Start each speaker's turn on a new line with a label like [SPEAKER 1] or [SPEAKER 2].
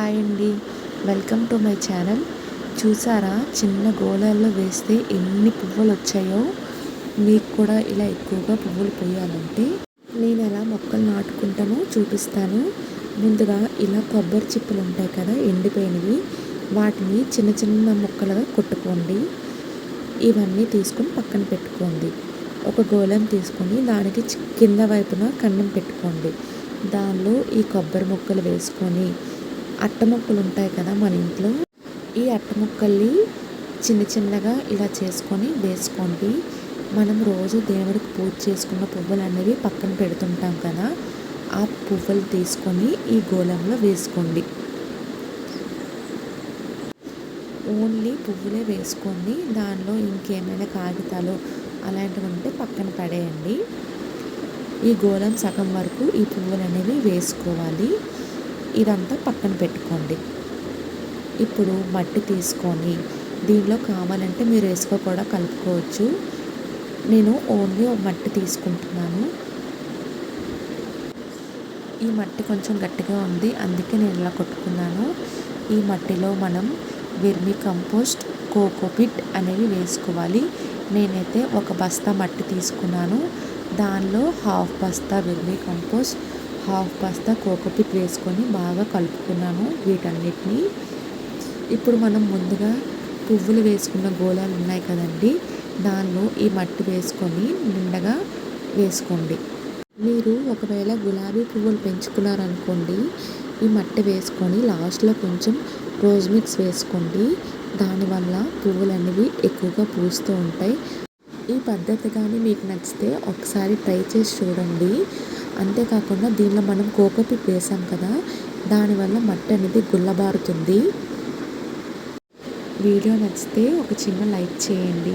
[SPEAKER 1] Hi అండి. Welcome to my channel. చూసారా? చిన్న గోళాల్లో వేస్తే ఎన్ని పువ్వులు వచ్చాయో మీకు కూడా ఇలా ఎక్కువగా పువ్వులు పోయాలంటే నేను ఎలా మొక్కలు నాటుకుంటానో చూపిస్తాను. ముందుగా ఇలా కొబ్బరి చిప్పలు ఉంటాయి కదా ఎండిపోయినవి. వాటిని చిన్న చిన్న ముక్కలుగా కొట్టుకోండి. ఇవన్నీ తీసుకొని పక్కన పెట్టుకోండి. ఒక గోళం తీసుకొని దానికి కింద వైపున కన్నం పెట్టుకోండి. దానిలో ఈ కొబ్బరి ముక్కలు వేసుకొని అట్ట ముక్కలు ఉంటాయి కదా మన ఇంట్లో. ఈ అట్ట ముక్కల్ని చిన్న చిన్నగా ఇలా చేసుకొని వేసుకోండి. మనం రోజు దేవుడికి పూజ చేసుకున్న పువ్వులు అనేవి పక్కన పెడుతుంటాం కదా. ఆ పువ్వులు తీసుకొని ఈ గోళంలో వేసుకోండి. ఓన్లీ పువ్వులే వేసుకోండి. దానిలో ఇంకేమైనా కాగితాలు అలాంటివి ఉంటే పక్కన పడేయండి. ఈ గోళం సగం వరకు ఈ పువ్వులు అనేవి వేసుకోవాలి. ఇదంతా పక్కన పెట్టుకోండి. ఇప్పుడు మట్టి తీసుకొని దీనిలో కావాలంటే మీరు ఇసుక కూడా కలుపుకోవచ్చు. నేను ఓన్లీ ఒక మట్టి తీసుకుంటున్నాను. ఈ మట్టి కొంచెం గట్టిగా ఉంది అందుకే నేను ఇలా కొట్టుకున్నాను. ఈ మట్టిలో మనం వెర్మి కంపోస్ట్ కోకోపిట్ అనేవి వేసుకోవాలి. నేనైతే ఒక బస్తా మట్టి తీసుకున్నాను. దానిలో హాఫ్ బస్తా వెర్మి కంపోస్ట్ హాఫ్ బస్తా కోకోపిట్ వేసుకొని బాగా కలుపుకున్నాను వీటన్నిటిని. ఇప్పుడు మనం ముందుగా పువ్వులు వేసుకున్న గోళాలు ఉన్నాయి కదండి దానిలో ఈ మట్టి వేసుకొని నిండగా వేసుకోండి. మీరు ఒకవేళ గులాబీ పువ్వులు పెంచుకున్నారనుకోండి ఈ మట్టి వేసుకొని లాస్ట్లో కొంచెం రోజ్ మిక్స్ వేసుకోండి. దానివల్ల పువ్వులు అనేవి ఎక్కువగా పూస్తూ ఉంటాయి. ఈ పద్ధతి కానీ మీకు నచ్చితే ఒకసారి ట్రై చేసి చూడండి. అంతేకాకుండా దీనిలో మనం కోకోపిట్ వేసాం కదా దానివల్ల మట్టి అనేది గుల్లబారుతుంది. వీడియో నచ్చితే ఒక చిన్న లైక్ చేయండి.